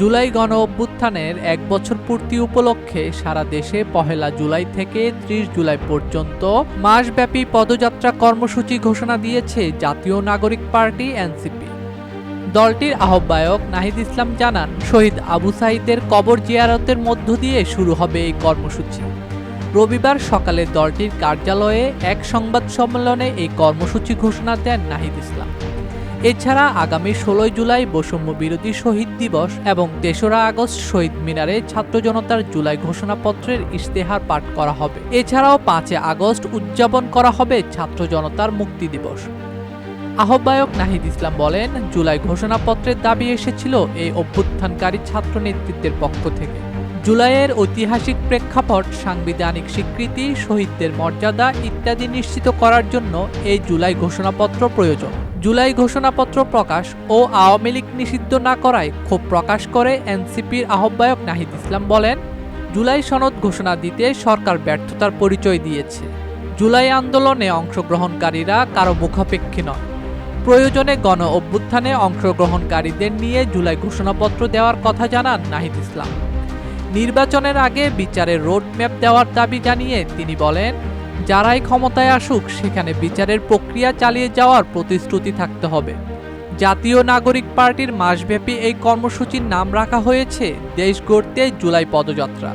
জুলাই গণ অভ্যুত্থানের এক বছর পূর্তি উপলক্ষে সারা দেশে পহেলা জুলাই থেকে ত্রিশ জুলাই পর্যন্ত মাসব্যাপী পদযাত্রা কর্মসূচি ঘোষণা দিয়েছে জাতীয় নাগরিক পার্টি, এনসিপি। দলটির আহ্বায়ক নাহিদ ইসলাম জানান, শহীদ আবু সাইদের কবর জিয়ারতের মধ্য দিয়ে শুরু হবে এই কর্মসূচি। রবিবার সকালে দলটির কার্যালয়ে এক সংবাদ সম্মেলনে এই কর্মসূচি ঘোষণা দেন নাহিদ ইসলাম। এছাড়া আগামী ষোলোই জুলাই বৈষম্য বিরোধী শহীদ দিবস এবং তেসরা আগস্ট শহীদ মিনারে ছাত্র জনতার জুলাই ঘোষণাপত্রের ইশতেহার পাঠ করা হবে। এছাড়াও পাঁচে আগস্ট উদযাপন করা হবে ছাত্র জনতার মুক্তি দিবস। আহ্বায়ক নাহিদ ইসলাম বলেন, জুলাই ঘোষণাপত্রের দাবি এসেছিল এই অভ্যুত্থানকারী ছাত্র নেতৃত্বের পক্ষ থেকে। জুলাইয়ের ঐতিহাসিক প্রেক্ষাপট, সাংবিধানিক স্বীকৃতি, শহীদদের মর্যাদা ইত্যাদি নিশ্চিত করার জন্য এই জুলাই ঘোষণাপত্র প্রয়োজন। জুলাই ঘোষণাপত্র প্রকাশ ও আওয়ামী লীগ নিষিদ্ধ না করায় ক্ষোভ প্রকাশ করে এনসিপির আহ্বায়ক নাহিদ ইসলাম বলেন, জুলাই সনদ ঘোষণা দিতে সরকার ব্যর্থতার পরিচয় দিয়েছে। জুলাই আন্দোলনে অংশগ্রহণকারীরা কারও মুখাপেক্ষী নয় প্রয়োজনে গণ অভ্যুত্থানে অংশগ্রহণকারীদের নিয়ে জুলাই ঘোষণাপত্র দেওয়ার কথা জানান নাহিদ ইসলাম। নির্বাচনের আগে বিচারের রোডম্যাপ দেওয়ার দাবি জানিয়ে তিনি বলেন যারাই ক্ষমতায় আসুক, সেখানে বিচারের প্রক্রিয়া চালিয়ে যাওয়ার প্রতিশ্রুতি থাকতে হবে। জাতীয় নাগরিক পার্টির মাসব্যাপী এই কর্মসূচির নাম রাখা হয়েছে দেশ গড়তে জুলাই পদযাত্রা,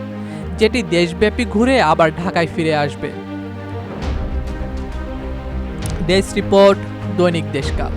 যেটি দেশব্যাপী ঘুরে আবার ঢাকায় ফিরে আসবে। দেশ রিপোর্ট, দৈনিক দেশকাল।